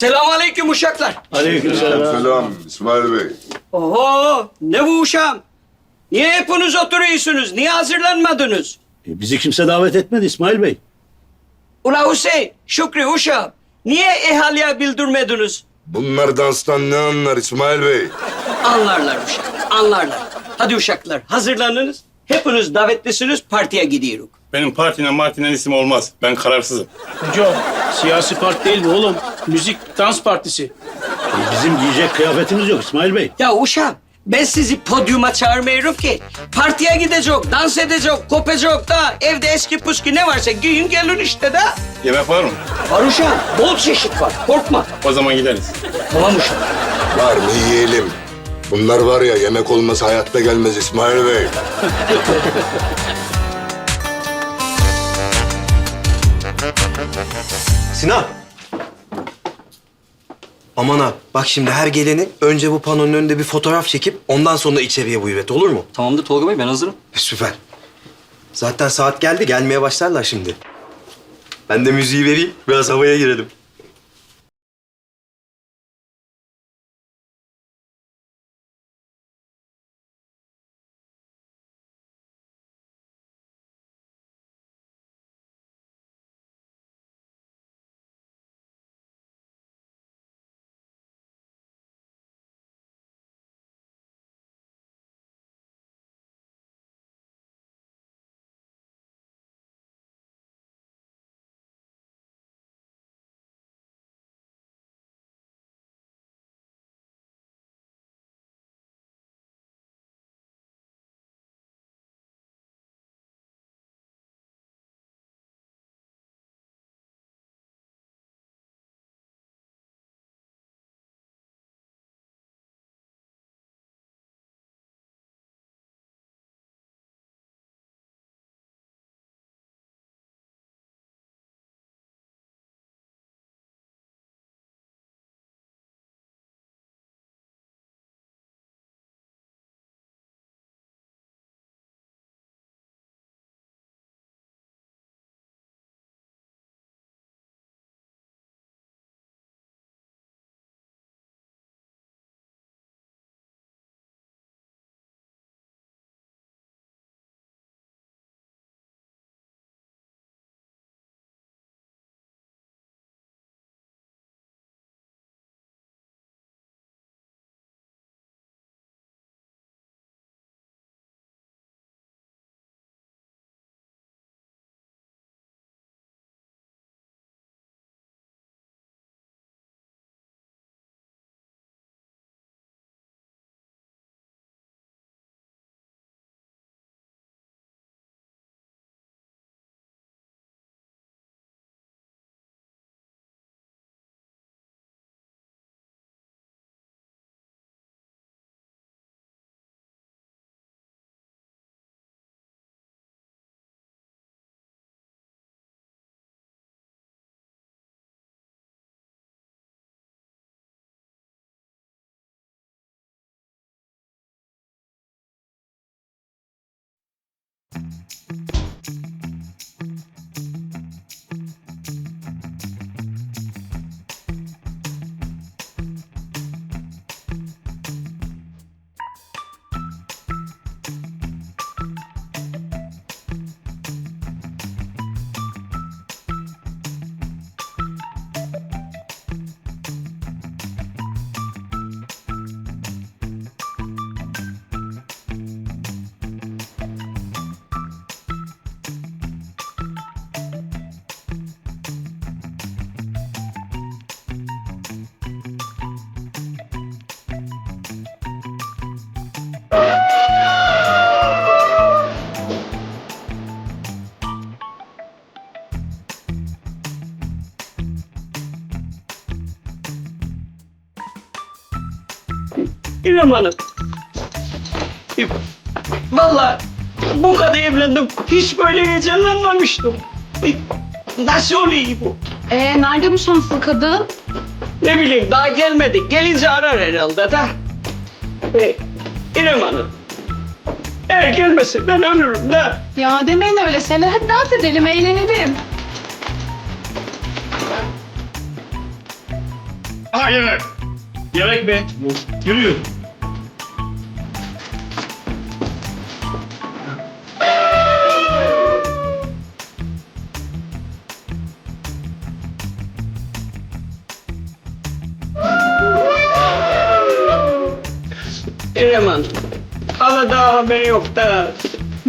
Selamünaleyküm uşaklar. Aleykümselam. Selam İsmail Bey. Oho ne bu uşağım? Niye hepiniz oturuyorsunuz? Niye hazırlanmadınız? E, bizi kimse davet etmedi İsmail Bey. Ula Hüseyin, Şükrü uşağım. Niye ehaliye bildirmediniz? Bunlar danstan ne anlar İsmail Bey? Anlarlar uşak, anlarlar. Hadi uşaklar hazırlanınız. Hepiniz davetlisiniz partiye gidiyoruz. Benim partinin martinin isim olmaz. Ben kararsızım. Hocam siyasi parti değil bu oğlum. Müzik dans partisi. E, bizim giyecek kıyafetimiz yok İsmail Bey. Ya uşağım ben sizi podyuma çağırmıyorum ki. Partiye gidecek, dans edecek, kopacak da evde eski puski ne varsa giyin gelin işte de. Yemek var mı? Var uşağım, bol çeşit var. Korkma. O zaman gideriz. Tamam uşağım. Var mı yiyelim? Bunlar var ya yemek olmasa hayatta gelmez İsmail Bey. Sinan. Aman ha bak şimdi her geleni önce bu panonun önünde bir fotoğraf çekip ondan sonra içeriye buyur et olur mu? Tamamdır Tolga Bey ben hazırım. Süper. Zaten saat geldi gelmeye başlarlar şimdi. Ben de müziği vereyim biraz havaya girelim. İrem Hanım. Vallahi bu kadar evlendim. Hiç böyle heyecanlanmamıştım. Nasıl oluyor bu? Ee, nerede bu şanslı kadın? Ne bileyim daha gelmedi. Gelince arar herhalde da. Ee, İrem Hanım. Eğer gelmese ben ölürüm de. Ya demeyin öyle şeyler. Hadi dans edelim, eğlenelim. Hayır. Gerek be. Yürüyün. Hanım. Hala daha haberi yok da.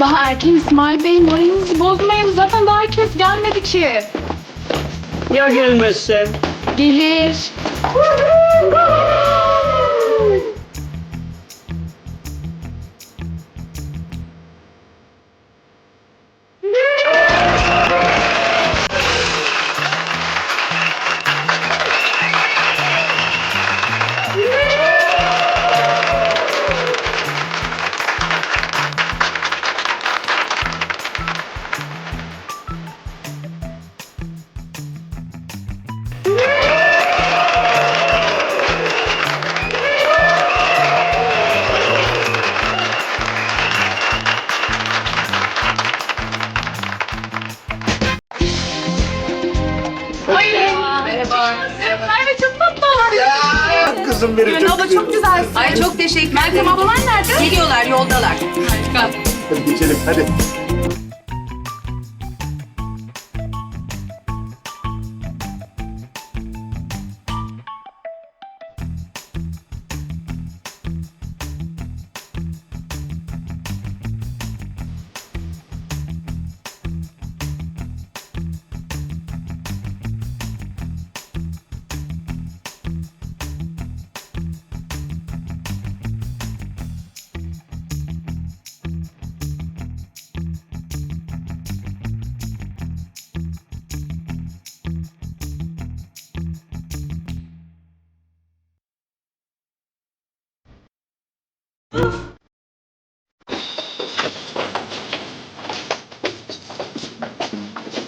Daha erken İsmail Bey moralinizi bozmayın. Zaten daha herkes gelmedi ki. Ya gelmezse? Gelir. Kızım benim Yani abla çok güzelsin. Ay çok teşekkür Meltem ederim. ablalar nerede? Geliyorlar yoldalar. Harika. geçelim hadi.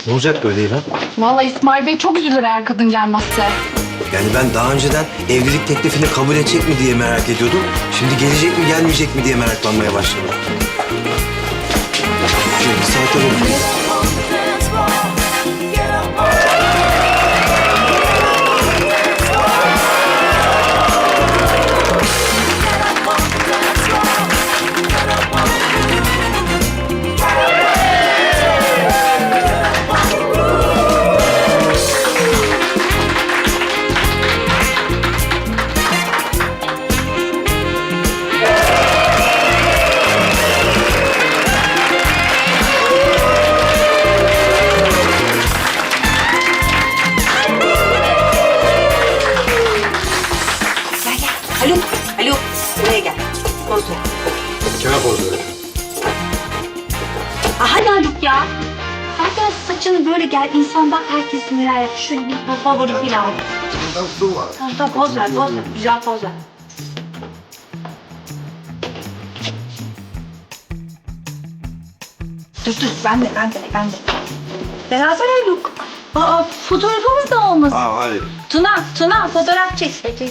Ne olacak böyle İrem? Vallahi İsmail Bey çok üzülür eğer kadın gelmezse. Yani ben daha önceden evlilik teklifini kabul edecek mi diye merak ediyordum. Şimdi gelecek mi gelmeyecek mi diye meraklanmaya başladım. Şöyle bir saate bakayım. Haluk ya. Zaten saçını böyle gel. İnsan bak herkes neler yapıyor. Şöyle bir favori filan. Nasıl var? Tamam tamam poz ver poz ver. Güzel poz ver. Dur dur ben de ben de ben de. Beraber Haluk. Aa fotoğrafımız da olmasın. Aa hadi. Tuna, Tuna fotoğraf çek. Çek.